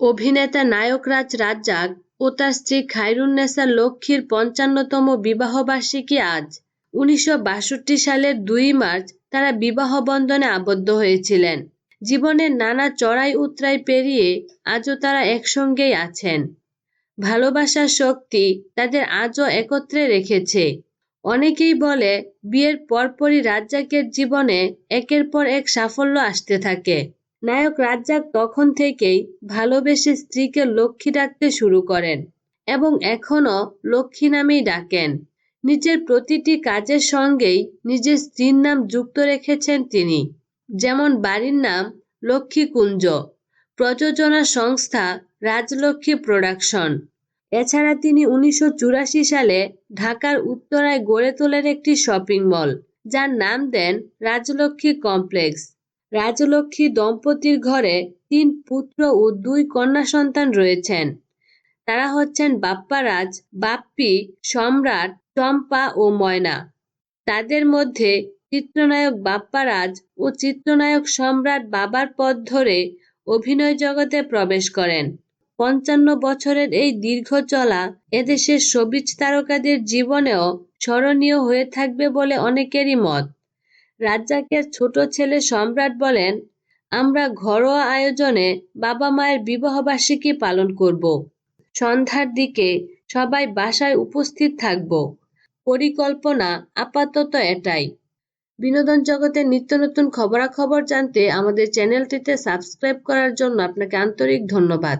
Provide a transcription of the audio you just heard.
অভিনেতা নায়করাজ রাজ্জাক ও তার স্ত্রী খায়রুন্নেসা লক্ষ্মীর পঞ্চান্নতম বিবাহবার্ষিকী আজ। উনিশশো বাষট্টি সালের দুই মার্চ তারা বিবাহ বন্ধনে আবদ্ধ হয়েছিলেন। জীবনের নানা চড়াই উতরাই পেরিয়ে আজও তারা একসঙ্গেই আছেন। ভালোবাসার শক্তি তাদের আজও একত্রে রেখেছে। অনেকেই বলে, বিয়ের পরপরই রাজ্জাকের জীবনে একের পর এক সাফল্য আসতে থাকে। নায়ক রাজ্জাক তখন থেকেই ভালোবেসে স্ত্রীকে লক্ষ্মী ডাকতে শুরু করেন এবং এখনও লক্ষ্মী নামেই ডাকেন। নিজের প্রতিটি কাজের সঙ্গেই নিজের স্ত্রীর নাম যুক্ত রেখেছেন তিনি। যেমন বাড়ির নাম লক্ষ্মীকুঞ্জ প্রযোজনা সংস্থা রাজলক্ষ্মী প্রোডাকশন। এছাড়া তিনি উনিশশো চুরাশি সালে ঢাকার উত্তরায় গড়ে তোলেন একটি শপিং মল, যার নাম দেন রাজলক্ষ্মী কমপ্লেক্স। রাজলক্ষ্মী দম্পতির ঘরে তিন পুত্র ও দুই কন্যা সন্তান রয়েছেন। তারা হচ্ছেন বাপ্পারাজ, বাপ্পি, সম্রাট, চম্পা ও ময়না। তাদের মধ্যে চিত্রনায়ক বাপ্পারাজ ও চিত্রনায়ক সম্রাট বাবার পথ ধরে অভিনয় জগতে প্রবেশ করেন। পঞ্চান্ন বছরের এই দীর্ঘ চলা এদেশের সবিজ তারকাদের জীবনেও স্মরণীয় হয়ে থাকবে বলে অনেকেরই মত। রাজ্জাকের ছোট ছেলে সম্রাট বলেন, আমরা ঘরোয়া আয়োজনে বাবা মায়ের বিবাহবার্ষিকী পালন করব। সন্ধ্যার দিকে সবাই বাসায় উপস্থিত থাকব। পরিকল্পনা আপাতত এটাই। বিনোদন জগতের নিত্য নতুন খবরাখবর জানতে আমাদের চ্যানেলটিতে সাবস্ক্রাইব করার জন্য আপনাকে আন্তরিক ধন্যবাদ।